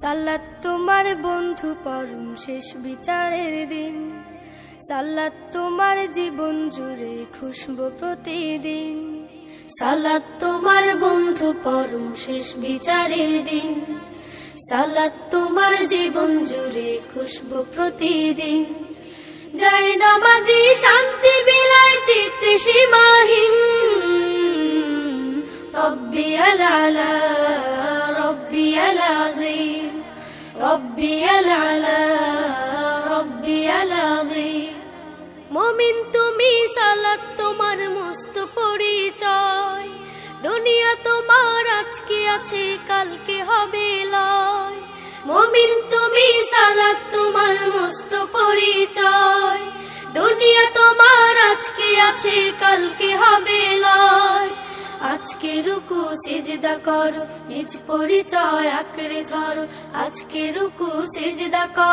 সাল্লাত তোমার বন্ধু পরম শেষ বিচারের দিন। সাল্লাত তোমার জীবন জুড়ে খুশবো প্রতিদিন। সালাত তোমার বন্ধু পরম শেষ বিচারের দিন। সালাত তোমার জীবন জুড়ে খুশবো প্রতিদিন। জয় নামাজি, শান্তি বিলায় চিত্তে সীমাহীন। রব্বি আলা রব্বি আলাজিম রব্বি আলা রব্বি আলাজিম মমিন তুমি সালাত তোমার মস্ত পরিচয়। দুনিয়া তোমার, আজকে আছে, কালকে হবে লয়। মমিন তুমি সালাত তোমার মস্ত পরিচয়। দুনিয়া তোমার, আজকে আছে, কালকে আজকে রুকু সিজদা করো নিজ পরিচয় আঁকড়ে ধরো। আজকে রুকু সিজদা করো।